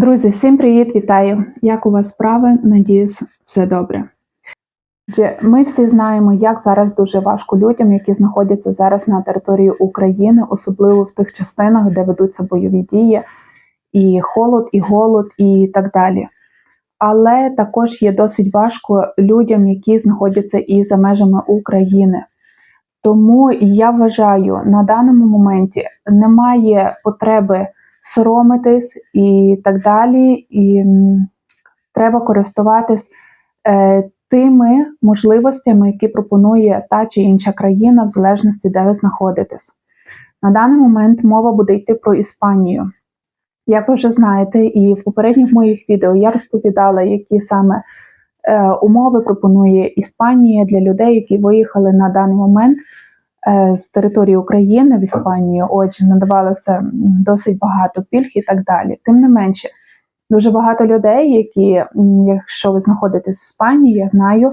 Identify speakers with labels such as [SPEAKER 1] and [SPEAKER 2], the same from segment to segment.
[SPEAKER 1] Друзі, всім привіт, вітаю! Як у вас справи? Надіюсь, все добре. Ми всі знаємо, як зараз дуже важко людям, які знаходяться зараз на території України, особливо в тих частинах, де ведуться бойові дії, і холод, і голод, і так далі. Але також є досить важко людям, які знаходяться і за межами України. Тому я вважаю, на даному моменті немає потреби соромитись і так далі. І треба користуватись е, тими можливостями, які пропонує та чи інша країна, в залежності, де ви знаходитесь. На даний момент мова буде йти про Іспанію. Як ви вже знаєте, і в попередніх моїх відео я розповідала, які саме е, умови пропонує Іспанія для людей, які виїхали на даний момент з території України в Іспанію. Отже, надавалося досить багато пільг і так далі. Тим не менше, дуже багато людей, які, якщо ви знаходитесь в Іспанії, я знаю,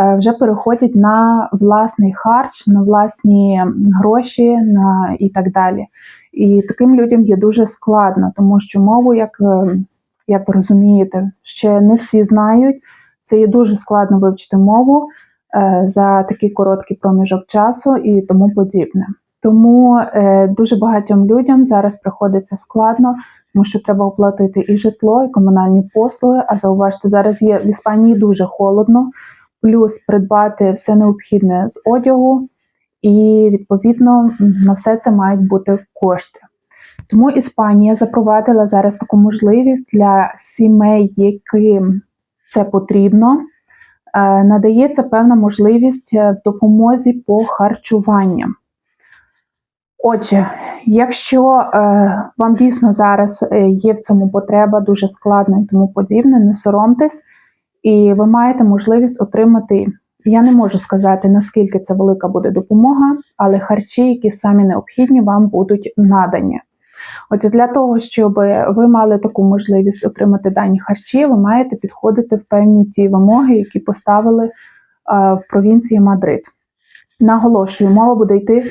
[SPEAKER 1] е, вже переходять на власний харч, на власні гроші на і так далі. І таким людям є дуже складно, тому що мову, як, е, як ви розумієте, ще не всі знають. Це є дуже складно вивчити мову е, за такий короткий проміжок часу і тому подібне. Тому е, дуже багатьом людям зараз приходиться складно, тому що треба оплатити і житло, і комунальні послуги. А зауважте, зараз є в Іспанії дуже холодно, плюс придбати все необхідне з одягу, і відповідно на все це мають бути кошти. Тому Іспанія запровадила зараз таку можливість для сімей, яким це потрібно. Е, Надається певна можливість е, в допомозі по харчуванням. Отже, якщо е, вам дійсно зараз є в цьому потреба, дуже складно і тому подібне, не соромтесь, і ви маєте можливість отримати. Я не можу сказати, наскільки це велика буде допомога, але харчі, які самі необхідні, вам будуть надані. Отже, для того, щоб ви мали таку можливість отримати дані харчі, ви маєте підходити в певні ті вимоги, які поставили е, в провінції Мадрид. Наголошую, мова буде йти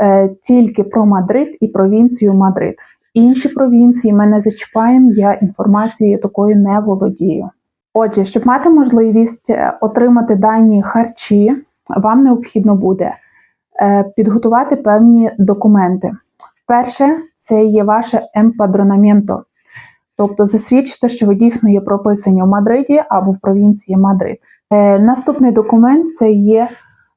[SPEAKER 1] е, тільки про Мадрид і провінцію Мадрид. Інші провінції ми не зачіпаємо, я інформацією такою не володію. Отже, щоб мати можливість е, отримати дані харчі, вам необхідно буде підготувати певні документи. Перше, це є ваше емпадронаменто, тобто засвідчити, що ви дійсно є прописані в Мадриді або в провінції Мадрид. Е, наступний документ це є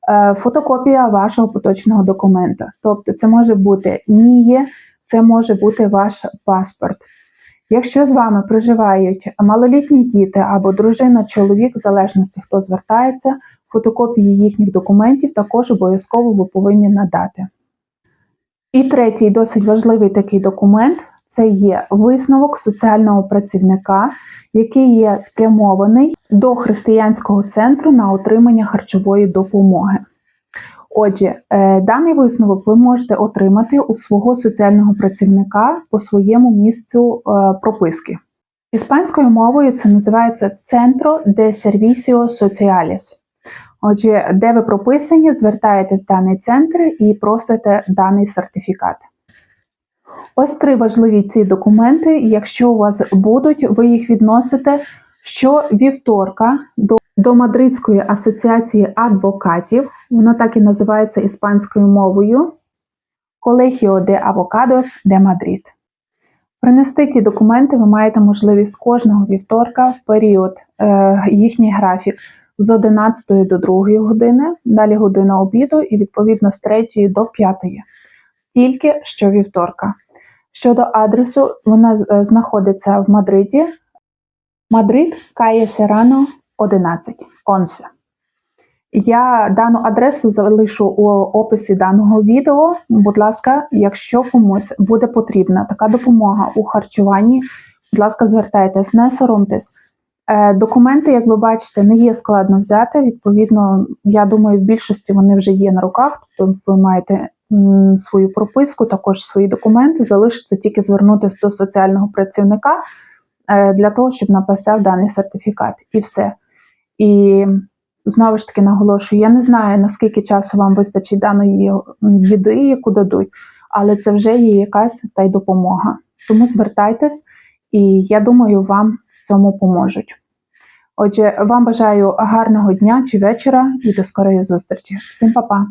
[SPEAKER 1] е, фотокопія вашого поточного документа. Тобто, це може бути НІЄ, це може бути ваш паспорт. Якщо з вами проживають малолітні діти або дружина, чоловік, в залежності хто звертається, фотокопії їхніх документів також обов'язково ви повинні надати. І третій досить важливий такий документ це є висновок соціального працівника, який є спрямований до християнського центру на отримання харчової допомоги. Отже, е, даний висновок ви можете отримати у свого соціального працівника по своєму місцю е, прописки. Іспанською мовою це називається Centro de Servicios Sociales. Отже, де ви прописані, звертаєтесь в даний центр і просите даний сертифікат. Ось три важливі ці документи. Якщо у вас будуть, ви їх відносите щовівторка до, до Мадридської асоціації адвокатів. Вона так і називається іспанською мовою Colegio de Abogados de Madrid. Принести ті документи ви маєте можливість кожного вівторка в період е, їхній графік з 11 до 2 години, далі година обіду і відповідно з 3 до 5. Тільки щовівторка. Щодо адресу, вона е, знаходиться в Мадриді. Мадрид, Кає Серано, 11. Онсе. Я дану адресу залишу у описі даного відео. Будь ласка, якщо комусь буде потрібна така допомога у харчуванні, будь ласка, звертайтесь, не соромтесь. Е, Документи, як ви бачите, не є складно взяти. Відповідно, я думаю, в більшості вони вже є на руках, тобто ви маєте свою прописку, також свої документи. Залишиться тільки звернутися до соціального працівника е, для того, щоб написав даний сертифікат. І все. І знову ж таки наголошую, я не знаю, наскільки часу вам вистачить даної їди, яку дадуть, але це вже є якась та й допомога. Тому звертайтесь і я думаю, вам цьому поможуть. Отже, вам бажаю гарного дня чи вечора і до скорої зустрічі. Всім па-па!